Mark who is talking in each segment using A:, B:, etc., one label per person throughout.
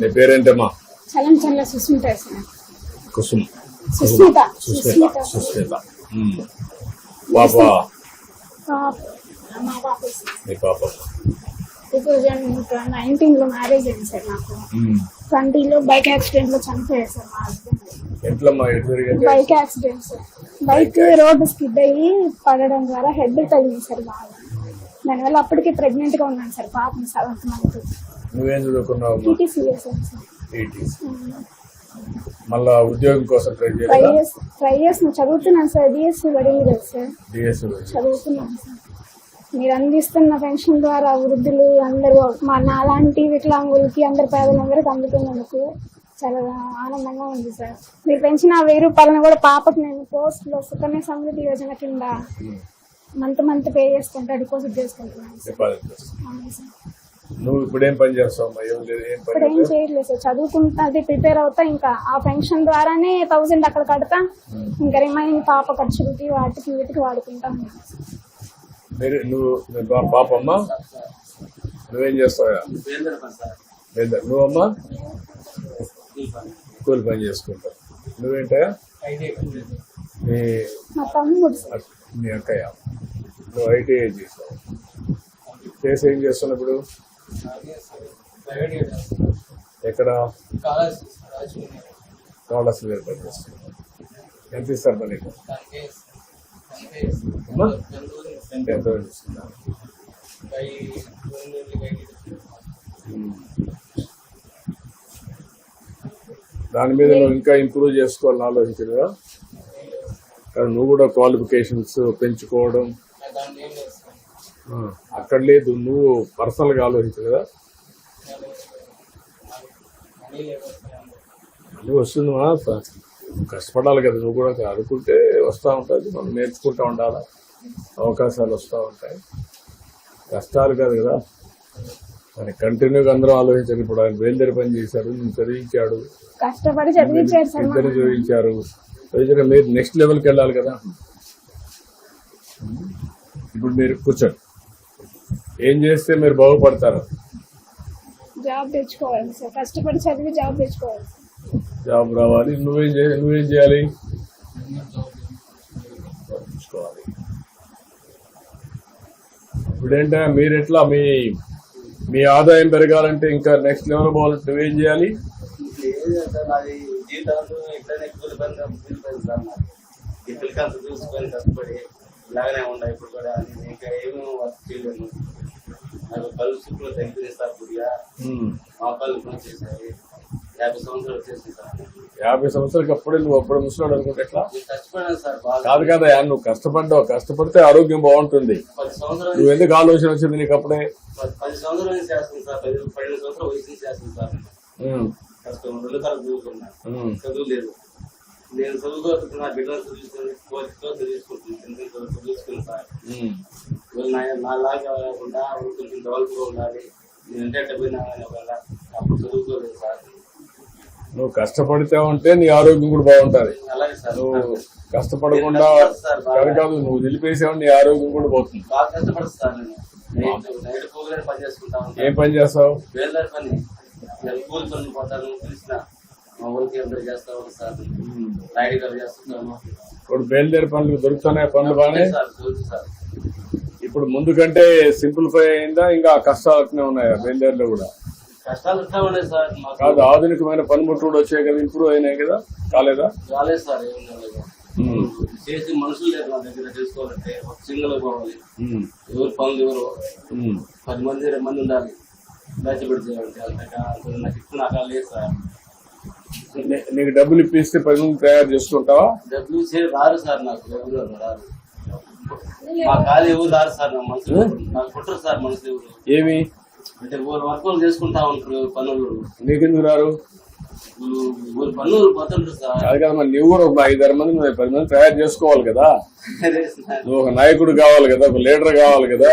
A: నీ పేరేంటమ్మా?
B: చలం చల్ల సుస్మిత
A: కుసుమ్.
B: సుస్మిత.
A: సుస్మిత.
B: సుస్మిత.
A: పాప?
B: పాప. మా పాప
A: పాప?
B: టూ థౌజండ్ నైన్టీన్లో మ్యారేజ్ అయింది సార్ నాకు. ట్వంటీలో బైక్ యాక్సిడెంట్లో చనిపోయారు సార్ మా husband. Bike accident sir. Bike road skid అయ్యి పడడం ద్వారా హెడ్ తగిలింది సార్ బాగా దానివల్ల అప్పటికి ప్రెగ్నెంట్గా ఉన్నాను సార్ పాపని సెవెంత్ మంత్.
A: నువ్వేం చదువుకున్నావు మళ్ళా ఉద్యోగం కోసం ట్రై
B: ట్రై
A: చేయాలా
B: చేసి ట్రై చేసిన చదువుతున్నాను సార్. డిఎస్సి పడింది కదా సార్.
A: డిఎస్సి
B: చదువుతున్నాను సార్. మీరు అందిస్తున్న పెన్షన్ ద్వారా వృద్ధులు అందరూ మా నాలాంటి వికలాంగులకి అందరి పేదలందరికీ అందుతున్నందుకు చాలా ఆనందంగా ఉంది సార్. మీరు పెంచిన వెయ్యి రూపాయలను కూడా పాపకి నేను పోస్ట్లో సుకన్య సమృద్ధి యోజన కింద మంత్ మంత్ పే చేసుకుంటా డిపాజిట్ చేసుకుంటున్నాను సార్.
A: నువ్వు ఇప్పుడు ఏం పని చేస్తావు ఏం
B: ఇప్పుడు చేయట్లేదు సార్. చదువుకుంటా అది ప్రిపేర్ అవుతా ఇంకా ఆ పెన్షన్ ద్వారానే థౌసండ్ అక్కడ కడతా. ఇంకా రిమైనింగ్ పాప ఖర్చులకి వాటికి వీటికి వాడుకుంటా.
A: మీరు నువ్వు పాపమ్మా నువ్వేం చేస్తావా నువ్వమ్మా? కూలి పని చేసుకుంటావు నువ్వేంటా మీ అక్కయ్య. నువ్వు ఐటీఐ చేసావు. చేసి ఏం చేస్తున్నావు ఇప్పుడు? ఎక్కడ? కాళహస్తి దగ్గర పని చేస్తున్నావు ఎంత ఇస్తారు మరి ఎంత ఇస్తున్నారు? దాని మీద నువ్వు ఇంకా ఇంప్రూవ్ చేసుకోవాలని ఆలోచించలేదా? కానీ నువ్వు కూడా క్వాలిఫికేషన్స్ పెంచుకోవడం అక్కడ లేదు నువ్వు పర్సనల్గా ఆలోచించలేదా నువ్వు వస్తుందా కష్టపడాలి కదా నువ్వు కూడా అనుకుంటే వస్తూ ఉంటుంది మనం నేర్చుకుంటూ ఉండాలి? అవకాశాలు వస్తూ ఉంటాయి. కష్టాలు కాదు కదా. మరి కంటిన్యూగా అందరూ ఆలోచించారు ఇప్పుడు ఆయన బయలుదేరి పని చేశాడు నేను చదివించాడు.
B: కష్టపడి
A: ఇద్దరు చదివించారు. మీరు నెక్స్ట్ లెవెల్కి వెళ్ళాలి కదా. ఇప్పుడు మీరు కూర్చోండి. ఏం చేస్తే మీరు బాగుపడతారు?
B: జాబ్ తెచ్చుకోవాలి సార్. కష్టపడి చదివి జాబ్ తెచ్చుకోవాలి.
A: జాబ్ రావాలి. నువ్వేం చేయాలి నువ్వేం చేయాలి? చూసుకోవాలి ఇప్పుడేంటా మీరు ఎట్లా మీ మీ ఆదాయం పెరగాలంటే ఇంకా నెక్స్ట్ లెవెల్ పోవాలంటే నువ్వేం చేయాలి?
C: చూసుకొని కష్టపడి ఇలాగనే ఇప్పుడు కూడా ఇంకా ఏమీ వర్క్ కళ్ళు సార్. మా కళ్ళు యాభై సంవత్సరాలు సార్.
A: యాభై సంవత్సరాలకి అప్పుడే నువ్వు అప్పుడు ముసలాడు అనుకుంటే ఎట్లా? కాదు కదా నువ్వు కష్టపడ్డావు. కష్టపడితే ఆరోగ్యం బాగుంటుంది. నువ్వు ఎందుకు ఆలోచన వచ్చింది నీకు అప్పుడే?
C: పది- పది సంవత్సరాల నుంచి చేస్తుంది సార్. పది పన్నెండు సంవత్సరాల వయసు నుంచి చేస్తుంది సార్.
A: ఉమ్.
C: కష్టం రెండు తరగతి చదువుకున్నా.
A: ఉమ్.
C: చదువు లేదు. నేను చదువుకోవచ్చు నా బిడ్డలు చదివించుకొని కోరికతో చదివించుకుంటున్నాను. చదివించుకుని సార్.
A: ఉమ్.
C: వీళ్ళు నా నా లాగా కాకుండా కొంచెం డెవలప్గా ఉండాలి. నేను ఇంటర్ పోయినా కానీ ఒకవేళ అప్పుడు చదువుకోలేదు సార్.
A: నువ్వు కష్టపడితే ఉంటే నీ ఆరోగ్యం కూడా బాగుంటుంది.
C: అలాగే సార్.
A: నువ్వు కష్టపడకుండా కాదు కాదు నువ్వు నిలిపేసావు నీ ఆరోగ్యం కూడా పోతుంది.
C: బాగా సార్ నేను. నైట్ పని చేసుకుంటా
A: ఏం పని చేస్తావు?
C: పని. నేను కూలి పని పోతాను పిలిచిన. మా ఊరికి అందరు చేస్తా ఉంటాను సార్. రైడ్ గారు చేస్తుంటాను
A: ఇప్పుడు బయలుదేరి పనులు దొరుకుతున్నాయి? పనులు బాగానే
C: సార్ చదువుతుంది సార్.
A: ఇప్పుడు ముందు కంటే సింప్లిఫై అయిందా? ఇంకా కష్టాలు అట్నే ఉన్నాయా? బయలుదేరిలో కూడా.
C: కష్టాలు ఉన్నాయి సార్.
A: కాదు ఆధునికమైన పనిముట్లు కూడా వచ్చాయి కదా ఇంప్రూవ్ అయినాయి కదా? కాలేదా
C: రాలేదు సార్ లేదు చేసి మనుషులు లేరు నా దగ్గర చేసుకోవాలంటే ఒక సింగిల్ పోవాలి. ఎవరు పనులు ఎవరు. పది మంది ఇరవై మంది ఉండాలి. బ్యాచ్ చేయాలంటే అంతగా నాకు ఇప్పుడు నాకు లేదు సార్.
A: నీకు డబ్బులు ఇప్పిస్తే పది మంది తయారు చేసుకుంటావా?
C: డబ్బులు రారు సార్ నాకు రారు. మా రారు సార్ నా నాకు కుట్టరు సార్
A: ఏమి?
C: అంటే ఊరు వర్కులు చేసుకుంటా ఉంటారు పనులు.
A: నీకెందుకు రారు?
C: పనులు పోతుంటారు సార్.
A: కాదు కదా మరి నువ్వు కూడా ఒక ఐదారు మంది నువ్వు పది మంది తయారు చేసుకోవాలి కదా.
C: అదే.
A: నువ్వు ఒక నాయకుడు కావాలి కదా ఒక లీడర్ కావాలి కదా.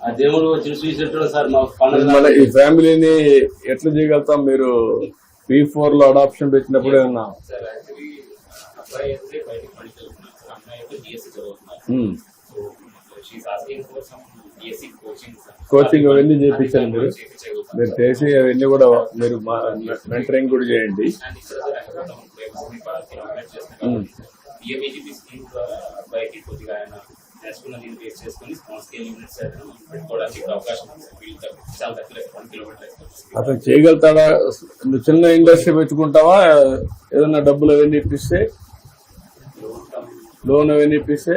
C: ఆ దేవుడు వచ్చి చూసేట్టు సార్ మా పండుగ
A: మన ఈ ఫ్యామిలీని ఎట్లా చేయగలుగుతాం మీరు? పీ ఫోర్లో అడాప్షన్ పెట్టినప్పుడు
D: సార్ యాక్చువల్లీ అబ్బాయి అయితే బయటకు సార్ అమ్మాయి అయితే బిఎస్సీ బిఎస్సీ కోచింగ్
A: అవన్నీ చేయించాలి మీరు. మీరు చేసి అవన్నీ కూడా మీరు మెంటరింగ్ కూడా చేయండి.
D: దీన్ని బేస్ చేసుకుని స్మాల్ స్కేల్ యూనిట్స్ పెట్టుకోవడానికి అవకాశం ఉంది. సార్ వీళ్ళు తక్కువ- చాలా తక్కువ వన్ కిలోమీటర్
A: అతను చేయగలుగుతాడా? నువ్వు చిన్న ఇండస్ట్రీ పెట్టుకుంటావా? ఏదన్నా డబ్బులు అవన్నీ ఇప్పిస్తే? లోన్ అవన్నీ ఇప్పిస్తే?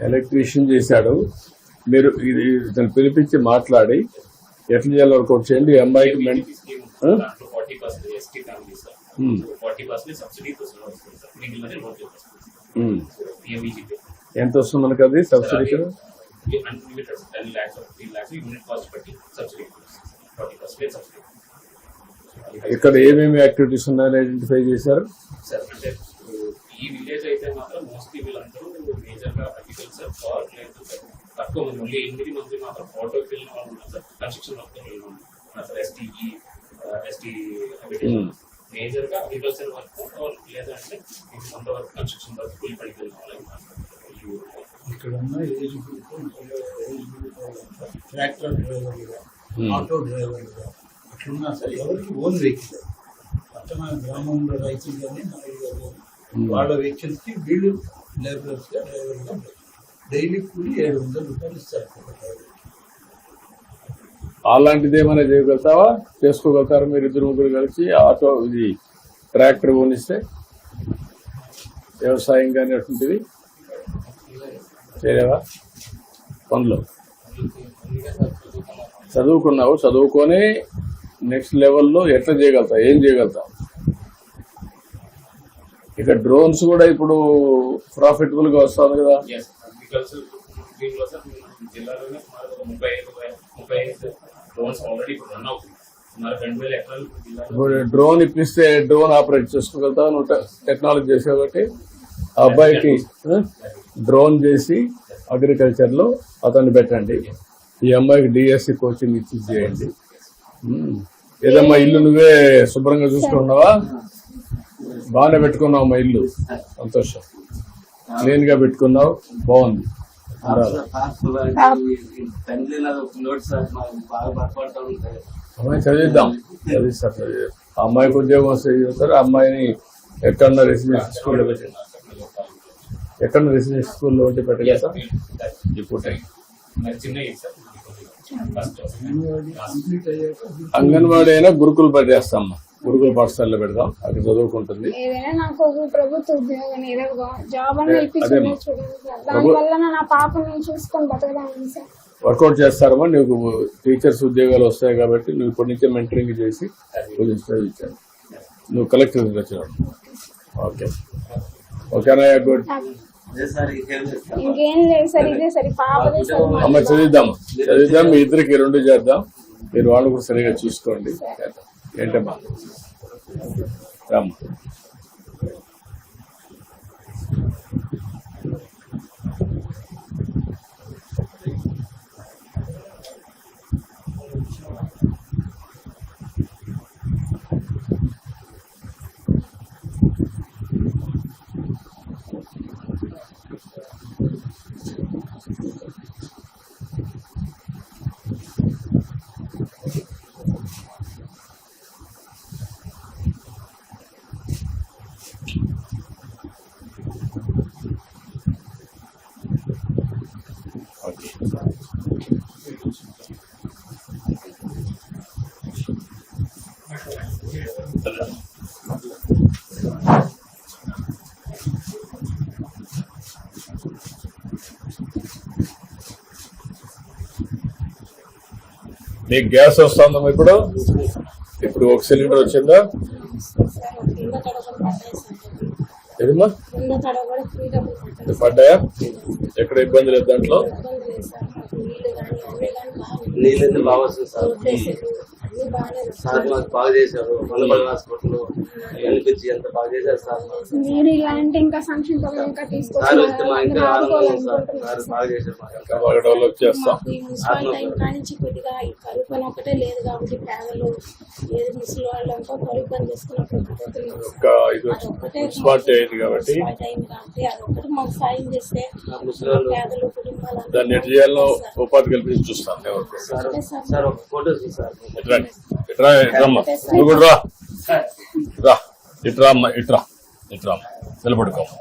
A: ఎలక్ట్రీషియన్ చేశాడు. మీరు ఇది ఇతను పిలిపించి మాట్లాడి ఎట్లా చేయాలో వర్కౌట్ చేయండి. అమ్మాయికి
D: forty percent ST family sir.
A: Hmm.
D: Forty percent. Subsidy వస్తుంది సార్ మిగిలిన లోన్
A: ఉమ్.
D: పిఎంఈజీపీ
A: ఎంత వస్తుంది మనకి అది subsidy
D: ten lakhs fifteen lakhs unit cost బట్టి సబ్సిడీ ఫార్టీ పర్సెంట్ సబ్సిడీ
A: ఇక్కడ ఏమేమి యాక్టివిటీస్ ఉన్నాయని ఐడెంటిఫై చేశారు?
D: సార్ అంటే ఈ విలేజ్ అయితే మాత్రం మోస్ట్లీ వీళ్ళందరూ మేజర్గా అగ్రికల్చర్ ఫార్ లేదు తక్కువ మంది ఓన్లీ ఎనిమిది మంది మాత్రం ఆటోకి వెళ్ళిన వాళ్ళు ఉన్నారు సార్ కన్స్ట్రక్షన్ వర్క్ వెళ్ళిన వాళ్ళు ఉన్నారు. సార్ ఎస్టీఈ ఎస్టీ
A: Hmm.
D: మేజర్గా అగ్రికల్చర్ వర్క్ లేదంటే కొంతవరకు కన్స్ట్రక్షన్ వర్క్ కూలి పనికి వెళ్ళిన వాళ్ళు ఉన్నారు.
E: ఇక్కడ ఉన్న age group age group tractor డ్రైవర్లుగా
A: Hmm.
E: Auto డ్రైవర్లుగా అట్లున్నా సార్ ఎవరికి ఓన్ వెహికల్. పట్టణ గ్రామంలో రైతులు కానీ నాయుడు కానీ వాళ్ళ వెహికల్స్కి వీళ్ళు లేబరర్స్గా డ్రైవర్గా డైలీ కూలి ఏడు వందల రూపాయలు ఇస్తారు
A: అలాంటిది ఏమైనా చేయగలుగుతావా? చేసుకోగలుగుతారా మీరు ఇద్దరు ముగ్గురు కలిసి ఆటో ఇది ట్రాక్టర్ కొనిస్తే? వ్యవసాయం కానీ అటువంటిది? చేయలేవా పనులు? చదువుకున్నావు చదువుకొని నెక్స్ట్ లెవెల్లో ఎట్లా చేయగలుగుతావు ఏం చేయగలుగుతావు? ఇక డ్రోన్స్ కూడా ఇప్పుడు ప్రాఫిటబుల్గా వస్తుంది కదా.
D: ఇప్పుడు
A: డ్రోన్ ఇప్పిస్తే డ్రోన్ ఆపరేట్ చేసుకోగలుగుతావు? నువ్వు టెక్నాలజీ చేసావు కాబట్టి ఆ అబ్బాయికి డ్రోన్ చేసి అగ్రికల్చర్లో అతన్ని పెట్టండి. ఈ అమ్మాయికి డిఎస్సి కోచింగ్ ఇచ్చి చేయండి. ఏదమ్మా ఇల్లు నువ్వే శుభ్రంగా చూసుకున్నావా బాగానే పెట్టుకున్నావు మా ఇల్లు. సంతోషం. క్లీన్గా పెట్టుకున్నావు. బాగుంది. అమ్మాయి చదివిద్దాం. చదివిస్తారు అమ్మాయికి ఉద్యోగం వస్తే చదువుతారు ఆ అమ్మాయిని ఎక్కడన్నా రెసిడెన్షియల్ స్కూల్లో పెట్టి ఎక్కడ రెసిడెన్షియల్ స్కూల్లో ఉంటే
D: ఏజ్ సార్ ఫస్ట్
E: కంప్లీట్ అయ్యాక
A: అంగన్వాడీ అయినా గురుకులు పెట్టేస్తాం గురుకుల పాఠశాలలో పెడదాం. అక్కడ చదువుకుంటుంది.
B: ఏదైనా నాకు ఒక ప్రభుత్వ ఉద్యోగం ఏదో ఒక జాబ్ అని
A: అదే,
B: దానివల్ల నా పాపని చూసుకొని సార్.
A: వర్కౌట్ చేస్తారమ్మా. నీకు టీచర్స్ ఉద్యోగాలు వస్తాయి కాబట్టి నువ్వు ఇప్పటి నుంచే మెంటరింగ్ చేసి చదివించాను నువ్వు కలెక్టర్ వచ్చినావు ఓకే. ఓకేనా గుడ్.
C: ఇంకేం చేస్తాం
B: ఇంకేం లేదు సార్ ఇదే సరే పాపదే సార్. మా-
A: అమ్మ చదివిద్దాం. చదివిద్దాం. మీ ఇద్దరికి రెండు చేద్దాం. మీరు వాళ్ళు కూడా సరిగా చూసుకోండి. ఏంటమ్మా? రామ్మా ఓకే నీకు గ్యాస్ వస్తుందమ్మా ఇప్పుడు? ఇప్పుడు ఒక సిలిండర్ వచ్చిందా? ఏదమ్మా పడ్డాయా? ఎక్కడ ఇబ్బంది లేదు దాంట్లో?
C: నీళ్ళైతే బాగా వస్తుంది సార్. సార్ మాకు బాగా చేశారు. మల్లబడి హాస్పిటల్ అనిపించి ఎంత బాగా చేశారు సార్.
B: మీరు ఇలాంటి ఇంకా సంక్షేమ పథకం ఇంకా
C: సార్ వస్తే మా ఇంకా ఆనందం ఉంది సార్.
B: తీసుకొచ్చి
C: సార్ బాగా చేశారు మాకు
A: ఇంకా బాగా డెవలప్ చేస్తాం.
F: మాకు ఈ మున్సిపల్ టైం కానించి కొద్దిగా ఈ కరువు పని ఒకటే లేదు కాబట్టి పేదలు ఏది ముసలి వాళ్ళంతా కరువు పని చేసుకున్నప్పుడు పద్ధతులు
A: ఇంకా ఇది
F: అదొక్కటే
A: మున్సిపాలిటీ అయింది కాబట్టి
F: మాకు సాయం చేస్తే పేదలు కుటుంబాలు
A: దాన్ని ఎటు చేయాలో ఉపాధి కల్పించి చూస్తాం.
C: సార్ సార్ ఒక ఫోటో సార్.
A: ఇట్రా ఇట్రా ఇట్రమ్మా. నువ్వు కూడా రా రా ఇట్రా. అమ్మా ఇట్రా. ఇట్రా నిలబడుకోమ్మా